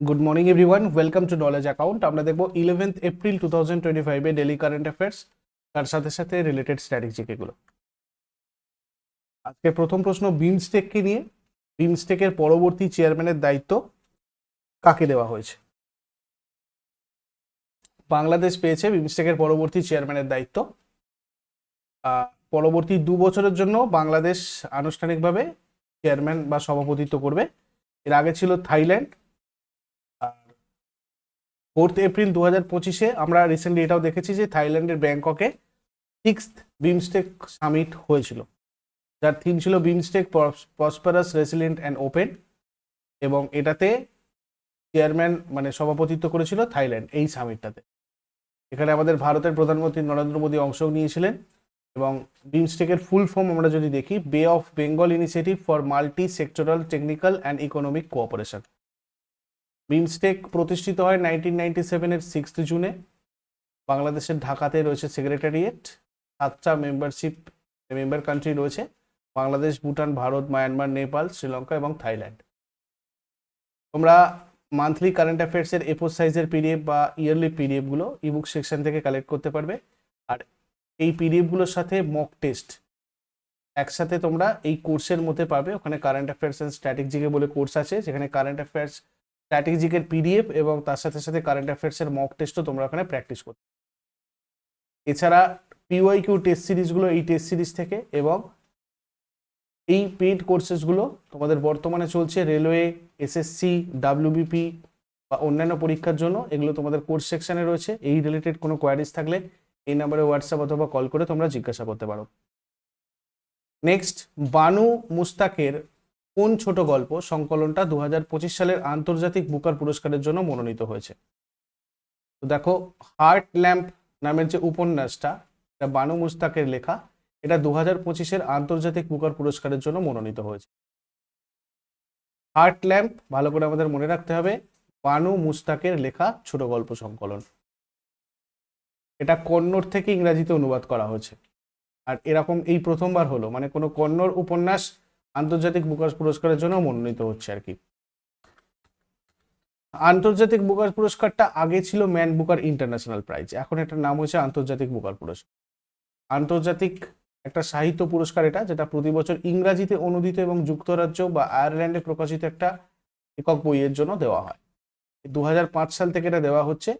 Good morning everyone welcome to knowledge account আমরা দেখব eleventh April two thousand twenty ফাইভে daily current affairs তার সাথে সাথে রিলেটেড স্ট্র্যাটেজিক এগুলো। আজকে প্রথম প্রশ্ন বিমস্টেককে নিয়ে। বিমস্টেকের পরবর্তী চেয়ারম্যানের দায়িত্ব কাকে দেওয়া হয়েছে? বাংলাদেশ পেয়েছে বিমস্টেকের পরবর্তী চেয়ারম্যানের দায়িত্ব। পরবর্তী দু বছরের জন্য বাংলাদেশ আনুষ্ঠানিকভাবে চেয়ারম্যান বা সভাপতিত্ব করবে। এর আগে ছিল থাইল্যান্ড ফোর্থ এপ্রিল দু হাজার পঁচিশে আমরা রিসেন্টলি এটাও দেখেছি যে থাইল্যান্ডের ব্যাংককে সিক্স বিমস্টেক সামিট হয়েছিল। যার থিম ছিল BIMSTEC prosperous resilient and open এবং এটাতে চেয়ারম্যান মানে সভাপতিত্ব করেছিল থাইল্যান্ড এই সামিটটাতে এখানে আমাদের ভারতের প্রধানমন্ত্রী নরেন্দ্র মোদী অংশ নিয়েছিলেন এবং বিমস্টেকের ফুল ফর্ম আমরা যদি দেখি Bay of Bengal initiative for multi sectoral technical and economic cooperation BIMSTEC প্রতিষ্ঠিত হয় নাইনটিন নাইনটি সেভেনের সিক্সথ জুনে। বাংলাদেশের ঢাকাতে রয়েছে সেক্রেটারিয়েট। সাতটা মেম্বারশিপ মেম্বার কান্ট্রি রয়েছে। বাংলাদেশ, ভুটান, ভারত, মায়ানমার, নেপাল, শ্রীলঙ্কা এবং থাইল্যান্ড। তোমরা মান্থলি কারেন্ট অ্যাফেয়ার্সের এপোজ সাইজের পিডিএফ বা ইয়ারলি পিডিএফগুলো ইবুক সেকশন থেকে কালেক্ট করতে পারবে। আর এই পিডিএফগুলোর সাথে মক টেস্ট একসাথে তোমরা এই কোর্সের মধ্যে পাবে। ওখানে কারেন্ট অ্যাফেয়ার্স অ্যান্ড স্ট্র্যাটেজিকে বলে কোর্স আছে। যেখানে কারেন্ট অ্যাফেয়ার্স স্ট্র্যাটেজিকের পিডিএফ এবং তার সাথে সাথে কারেন্ট অ্যাফেয়ার্সের মক টেস্টও তোমরা ওখানে প্র্যাকটিস করতে এছাড়া পিওয়াই কিউ টেস্ট সিরিজগুলো এই টেস্ট সিরিজ থেকে এবং এই পেইড কোর্সেসগুলো তোমাদের বর্তমানে চলছে রেলওয়ে এসএসসি ডাব্লিউবিপি বা অন্যান্য পরীক্ষার জন্য। এগুলো তোমাদের কোর্স সেকশনে রয়েছে। এই রিলেটেড কোনো কোয়ারিজ থাকলে এই নাম্বারে হোয়াটসঅ্যাপ অথবা কল করে তোমরা জিজ্ঞাসা করতে পারো। নেক্সট বানু মুস্তাকের কোন ছোট গল্প সংকলনটা দু হাজার পঁচিশ সালের আন্তর্জাতিক বুকার পুরস্কারের জন্য মনোনীত হয়েছে? তো দেখো হার্ট ল্যাম্প নামের যে উপন্যাসটা, এটা বানু মুস্তাকের লেখা, এটা দু হাজার পঁচিশের আন্তর্জাতিক বুকার পুরস্কারের জন্য মনোনীত হয়েছে। হার্ট ল্যাম্প ভালো করে আমাদের মনে রাখতে হবে, বানু মুস্তাকের লেখা ছোট গল্প সংকলন। এটা কন্নড় থেকে ইংরাজিতে অনুবাদ করা হয়েছে। আর এরকম এই প্রথমবার হলো মানে কোনো কন্নড় উপন্যাস আন্তর্জাতিক বুকার পুরস্কারের জন্য মনোনীত হচ্ছে আর কি। আন্তর্জাতিক বুকার পুরস্কারটা আগে ছিল ম্যান বুকার ইন্টারন্যাশনাল প্রাইজ, এখন এটার নাম হয়েছে আন্তর্জাতিক বুকার পুরস্কার। আন্তর্জাতিক একটা সাহিত্য পুরস্কার এটা, যেটা প্রতি বছর ইংরাজিতে অনুদিত এবং যুক্তরাজ্য বা আয়ারল্যান্ডে প্রকাশিত একটা একক বইয়ের জন্য দেওয়া হয়। দু হাজার পাঁচ সাল থেকে এটা দেওয়া হচ্ছে।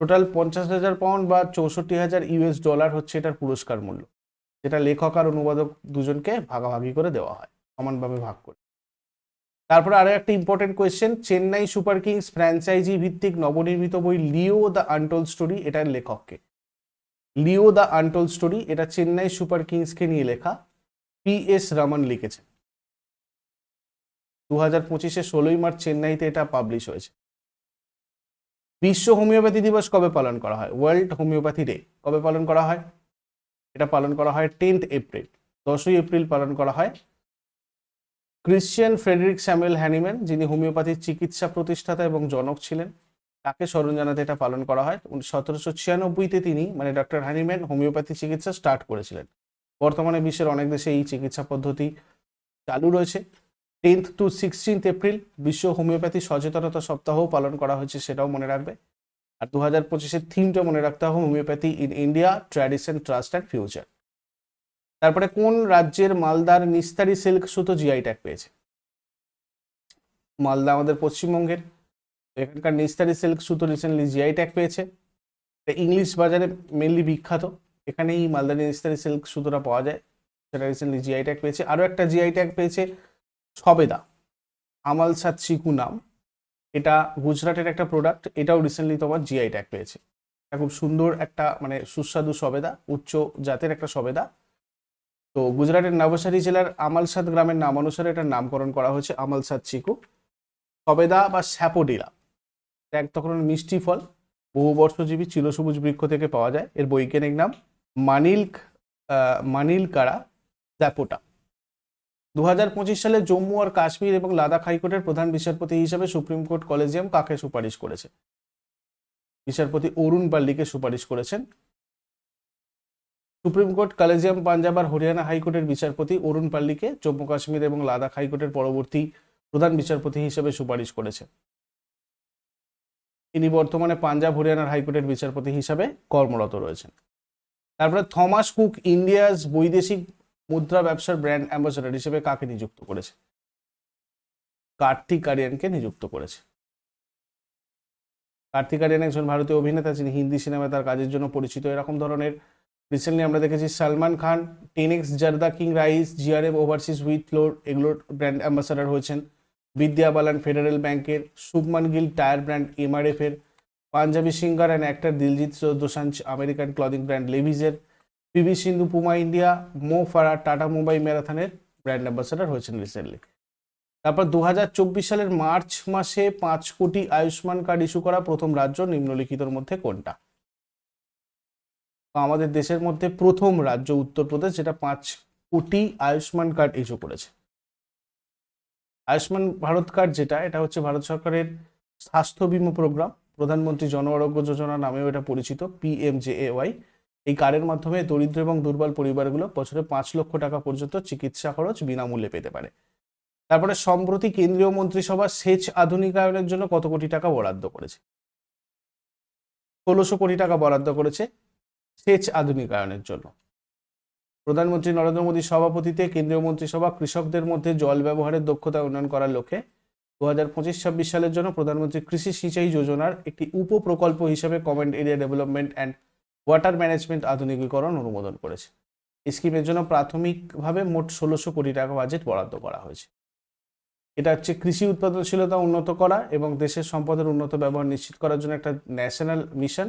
টোটাল পঞ্চাশ হাজার পাউন্ড বা চৌষট্টি হাজার ইউএস ডলার হচ্ছে এটার পুরস্কার মূল্য। যেটা লেখক আর অনুবাদক দুজনকে ভাগাভাগি করে দেওয়া হয়, সমানভাবে ভাগ করে। তারপরে আরও একটা important question Chennai super kings franchise ভিত্তিক নবনির্মিত বই লিও দ্য আনটোল স্টোরি এটার লেখককে। লিও দ্য আনটোল স্টোরি, এটা চেন্নাই সুপার কিংসকে নিয়ে লেখা, পি এস রমন লিখেছেন। দু হাজার পঁচিশে ষোলোই মার্চ চেন্নাইতে এটা পাবলিশ হয়েছে। বিশ্ব হোমিওপ্যাথি দিবস কবে পালন করা হয়? ওয়ার্ল্ড হোমিওপ্যাথি ডে কবে পালন করা হয়? এটা পালন করা হয় টেন্থ এপ্রিল, দশই এপ্রিল পালন করা হয়। ক্রিশ্চিয়ান ফ্রেডরিক স্যামুয়েল হ্যানিম্যান, যিনি হোমিওপ্যাথির চিকিৎসা প্রতিষ্ঠাতা এবং জনক ছিলেন, তাকে স্মরণ জানাতে এটা পালন করা হয়। সতেরোশো ছিয়ানব্বইতে তিনি মানে ডক্টর হ্যানিম্যান, হোমিওপ্যাথি চিকিৎসা স্টার্ট করেছিলেন। বর্তমানে বিশ্বের অনেক দেশে এই চিকিৎসা পদ্ধতি চালু রয়েছে। টেন্থ টু সিক্সটিন্থ এপ্রিল, বিশ্ব হোমিওপ্যাথি সচেতনতা সপ্তাহও পালন করা হয়েছে, সেটাও মনে রাখবে। আর দু হাজার পঁচিশের থিমটা মনে রাখতে হবে, homeopathy in India, tradition, trust and future. তারপরে কোন রাজ্যের মালদার নিস্তারি সিল্ক সুতো জিআই ট্যাগ পেয়েছে? মালদা আমাদের পশ্চিমবঙ্গের। এখানকার নিস্তারি সিল্ক সুতো রিসেন্টলি জিআই ট্যাগ পেয়েছে। ইংলিশ বাজারে মেনলি বিখ্যাত। এখানেই মালদার নিস্তারি সিল্ক সুতোটা পাওয়া যায়। সেটা রিসেন্টলি জিআই ট্যাগ পেয়েছে। আরও একটা জিআই ট্যাগ পেয়েছে সবেদা। আমাল আমালসাদ চিকু নাম। এটা গুজরাটের একটা প্রোডাক্ট এটাও রিসেন্টলি তোমার জিআই ট্যাগ পেয়েছে। এটা খুব সুন্দর একটা মানে সুস্বাদু সবেদা, উচ্চ জাতের একটা সবেদা। তো গুজরাটের নবসারী জেলার আমালসাদ গ্রামের নাম অনুসারে এটার নামকরণ করা হয়েছে আমালসাদ চিকু। সবেদা বা স্যাপোডিলা এক ধরনের মিষ্টি ফল, বহু বর্ষজীবী চিরসবুজ বৃক্ষ থেকে পাওয়া যায়। এর বৈজ্ঞানিক নাম মানিল্ক মানিলকারা স্যাপোটা। দু হাজার পঁচিশ সালে জম্মু আর কাশ্মীর এবং লাদাখ হাইকোর্টের প্রধান বিচারপতি হিসেবে সুপ্রিম কোর্ট কলেজিয়াম কাকে সুপারিশ করেছে? বিচারপতি অরুণ পাল্লিকে সুপারিশ করেছেন। সুপ্রিম কোর্ট কলেজিয়াম, পাঞ্জাব আর হরিয়ানা হাইকোর্টের বিচারপতি অরুণ পাল্লিকে জম্মু, কাশ্মীর এবং লাদাখ হাইকোর্টের পরবর্তী প্রধান বিচারপতি হিসেবে সুপারিশ করেছে তিনি বর্তমানে পাঞ্জাব, হরিয়ানার হাইকোর্টের বিচারপতি হিসাবে কর্মরত রয়েছেন। তারপরে থমাস কুক, ইন্ডিয়াস বৈদেশিক মুদ্রা ব্যবসার ব্র্যান্ড অ্যাম্বাসেডর হিসেবে কাকে নিযুক্ত করেছে? কার্তিক আরিয়ানকে নিযুক্ত করেছে। কার্তিক আরিয়ান একজন ভারতীয় অভিনেতা, যিনি হিন্দি সিনেমায় তার কাজের জন্য পরিচিত। এরকম ধরনের রিসেন্টলি আমরা দেখেছি সালমান খান টেনেক্স জারদা King rice GRM overseas wheat flour এগুলোর ব্র্যান্ড অ্যাম্বাসাডার হয়েছেন। বিদ্যা বালান ফেডারেল ব্যাংকের Shubman Gill tyre brand MRF এর, Punjabi singer and actor Diljit Dosanjh American clothing brand লেভিজের P V Sindhu, Puma India, Mo Farah Tata Mumbai ম্যারাথনের brand ambassador হয়েছেন recently. তারপর দু হাজার চব্বিশ সালের মার্চ মাসে পাঁচ কোটি আয়ুষ্মান কার্ড ইস্যু করা প্রথম রাজ্য নিম্নলিখিতর মধ্যে কোনটা? আমাদের দেশের মধ্যে প্রথম রাজ্য উত্তরপ্রদেশ, যেটা পাঁচ কোটি আয়ুষ্মান কার্ড ইস্যু করেছে। আয়ুষ্মান ভারত কার্ড যেটা, এটা হচ্ছে ভারত সরকারের স্বাস্থ্য বিমা প্রোগ্রাম। প্রধানমন্ত্রী জন আরোগ্য যোজনা নামেও এটা পরিচিত পিএমজেএওয়াই এই কার্ডের মাধ্যমে দরিদ্র এবং দুর্বল পরিবারগুলো বছরে পাঁচ লক্ষ টাকা পর্যন্ত চিকিৎসা খরচ বিনামূল্যে পেতে পারে। তারপরে সম্প্রতি কেন্দ্রীয় মন্ত্রিসভা সেচ আধুনিকায়নের জন্য কত কোটি টাকা বরাদ্দ করেছে? ষোলোশো কোটি টাকা বরাদ্দ করেছে সেচ আধুনিকায়নের জন্য। প্রধানমন্ত্রী নরেন্দ্র মোদীর সভাপতিতে কেন্দ্রীয় মন্ত্রিসভা কৃষকদের মধ্যে জল ব্যবহারের দক্ষতা উন্নয়ন করার লক্ষ্যে দু হাজার পঁচিশ ছাব্বিশ সালের জন্য প্রধানমন্ত্রী কৃষি সিঁচাই যোজনার একটি উপপ্রকল্প হিসেবে command area development and water management আধুনিকীকরণ অনুমোদন করেছে। স্কিমের জন্য প্রাথমিকভাবে মোট ষোলোশো কোটি টাকা বাজেট বরাদ্দ করা হয়েছে। এটা হচ্ছে কৃষি উৎপাদনশীলতা উন্নত করা এবং দেশের সম্পদের উন্নত ব্যবহার নিশ্চিত করার জন্য একটা ন্যাশনাল মিশন।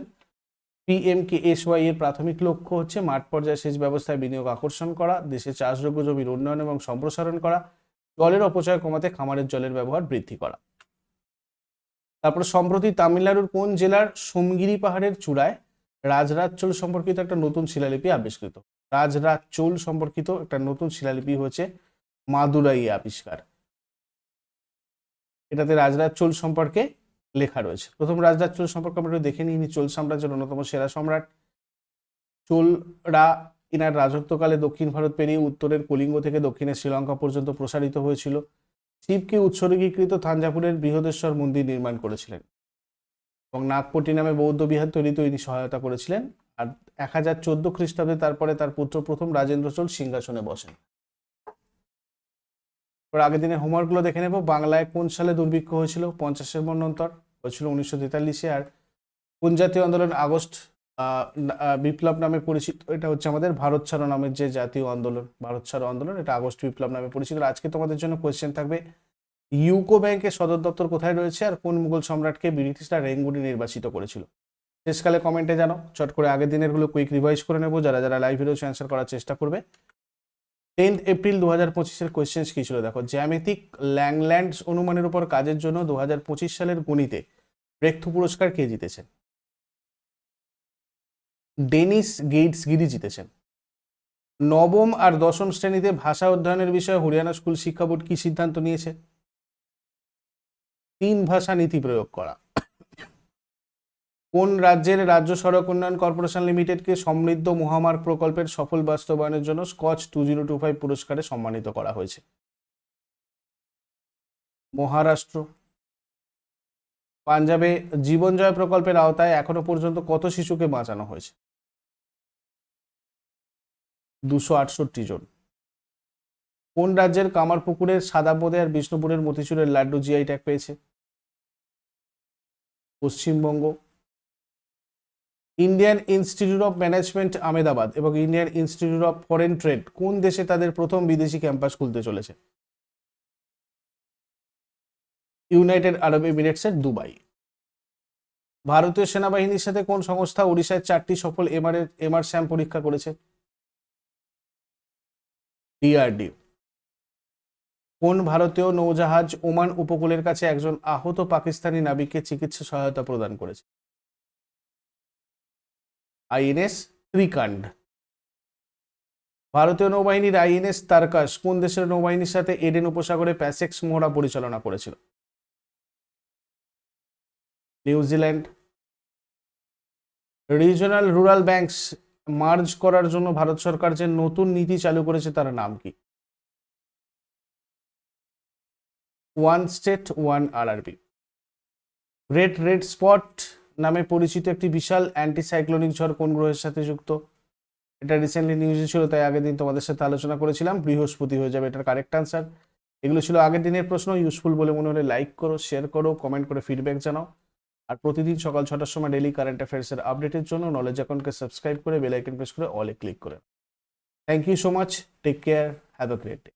পিএমকেএসওয়াই এর প্রাথমিক লক্ষ্য হচ্ছে মাঠ পর্যায়ে সেচ ব্যবস্থায় বিনিয়োগ আকর্ষণ করা, দেশে চাষযোগ্য জমির উন্নয়ন এবং সম্প্রসারণ করা, জলের অপচয় কমাতে খামারের জলের ব্যবহার বৃদ্ধি করা। তারপর সম্প্রতি তামিলনাড়ুর কোন জেলার সোমগিরি পাহাড়ের চূড়ায় রাজরাজ চোল সম্পর্কিত একটা নতুন শিলালিপি আবিষ্কৃত। রাজরাজ চোল সম্পর্কিত একটা নতুন শিলালিপি হচ্ছে মাদুরাই আবিষ্কার। এটাতে রাজরাজ চোল সম্পর্কে লেখা রয়েছে। প্রথম রাজরাজ চোল সম্পর্কে আমরা দেখে নিই। ইনি চোল সাম্রাজ্যের অন্যতম সেরা সম্রাট। চোলরা ইনার রাজত্বকালে দক্ষিণ ভারত পেরিয়ে উত্তরের কলিঙ্গ থেকে দক্ষিণে শ্রীলঙ্কা পর্যন্ত প্রসারিত হয়েছিল। শিবকে উৎসর্গীকৃত থাঞ্জাভুরের বৃহদেশ্বর মন্দির নির্মাণ করেছিলেন। এবং নাগপট্টি নামে বৌদ্ধ বিহার তৈরিতে ইনি সহায়তা করেছিলেন। আর এক হাজার চোদ্দ খ্রিস্টাব্দে তারপরে তার পুত্র প্রথম রাজেন্দ্র চোল সিংহাসনে বসেন। আগের দিনে হোমওয়ার্কগুলো দেখে নেব। বাংলায় কোন সালে দুর্ভিক্ষ হয়েছিল? পঞ্চাশের মন্বন্তর হয়েছিল উনিশশো তেতাল্লিশে। আর কোন জাতীয় আন্দোলন আগস্ট বিপ্লব নামে পরিচিত? এটা হচ্ছে আমাদের ভারত ছাড়ো নামের যে জাতীয় আন্দোলন, ভারত ছাড়ো আন্দোলন। এটা আগস্ট বিপ্লব নামে পরিচিত। আজকে তোমাদের জন্য কোয়েশ্চেন থাকবে ইউকো ব্যাংকের সদর দপ্তর কোথায় রয়েছে আর কোন মুঘল সম্রাটকে ব্রিটিশরা রেঙ্গুনি নির্বাচিত করেছিল? শেষকালে কমেন্টে জানো চট করে আগের দিনেরগুলো কুইক রিভাইজ করে নেব। যারা যারা লাইভ ভিডিও অ্যান্সার করার চেষ্টা করবে। টেন্থ এপ্রিল দু হাজার পঁচিশের কোয়েশ্চেন্স কী ছিল? দেখো, জ্যামিতিক ল্যাংল্যান্ডস অনুমানের উপর কাজের জন্য দু হাজার পঁচিশ সালের গণিতে ব্রেকথ্রু পুরস্কার কে জিতেছেন? ডেনিস গেটস গিরি জিতেছেন। নবম আর দশম শ্রেণীতে ভাষা অধ্যয়নের বিষয়ে হরিয়ানা স্কুল শিক্ষা বোর্ড কি সিদ্ধান্ত নিয়েছে? তিন ভাষা নীতি প্রয়োগ করা। কোন রাজ্যের রাজ্য সড়ক উন্নয়ন কর্পোরেশন লিমিটেডকে সমৃদ্ধ মহামার্গ প্রকল্পের সফল বাস্তবায়নের জন্য Skoch two zero two five পুরস্কারে সম্মানিত করা হয়েছে। মহারাষ্ট্র। পাঞ্জাবে জীবন জয় প্রকল্পের আওতায় এখনও পর্যন্ত কত শিশুকে বাঁচানো হয়েছে? দুশো আটষট্টি জন। কোন রাজ্যের কামারপুকুরের সাদাবোদে আর বিষ্ণুপুরের মতিচুরের লাড্ডু জিআই ট্যাগ পেয়েছে? Paschimbanga Indian Institute of Management Ahmedabad এবং Indian Institute of Foreign Trade কোন দেশে তাদের প্রথম বিদেশি ক্যাম্পাস খুলতে চলেছে? ইউনাইটেড আরব এমিরেটসের দুবাই। ভারতীয় সেনাবাহিনীর সাথে কোন সংস্থা ওড়িশায় চারটি সফল এমআর এমআর স্যাম পরীক্ষা করেছে? ডিআরডিও কোন ভারতীয় নৌজাহাজ ওমান উপকূলের কাছে একজন আহত পাকিস্তানি নাবিককে চিকিৎসা সহায়তা প্রদান করেছে? আইএনএস ত্রিকাণ্ড ভারতীয় নৌবাহিনীর আইএনএস তারকাস কোন দেশের নৌবাহিনীর সাথে এডেন উপসাগরে প্যাসেক্স মহড়া পরিচালনা করেছিল? New Zealand regional rural banks merge করার জন্য ভারত সরকার যে নতুন নীতি চালু করেছে তার নাম কি? One state one RRB Great Red Spot নামে পরিচিত একটি বিশাল অ্যান্টিসাইক্লোনিক ঝড় কোন গ্রহের সাথে যুক্ত? এটা রিসেন্টলি নিউজে ছিল, তাই আগের দিন তোমাদের সাথে আলোচনা করেছিলাম। বৃহস্পতি হয়ে যাবে এটার কারেক্ট আনসার এগুলো ছিল আগের দিনের প্রশ্ন। ইউজফুল বলে মনে হলে লাইক করো শেয়ার করো কমেন্ট করে ফিডব্যাক জানাও। আর প্রতিদিন সকাল ছটার সময় ডেলি কারেন্ট অ্যাফেয়ার্সের আপডেটের জন্য নলেজ অ্যাকাউন্টকে সাবস্ক্রাইব করে বেল আইকন প্রেস করে অলে ক্লিক করে thank you so much take care have a great day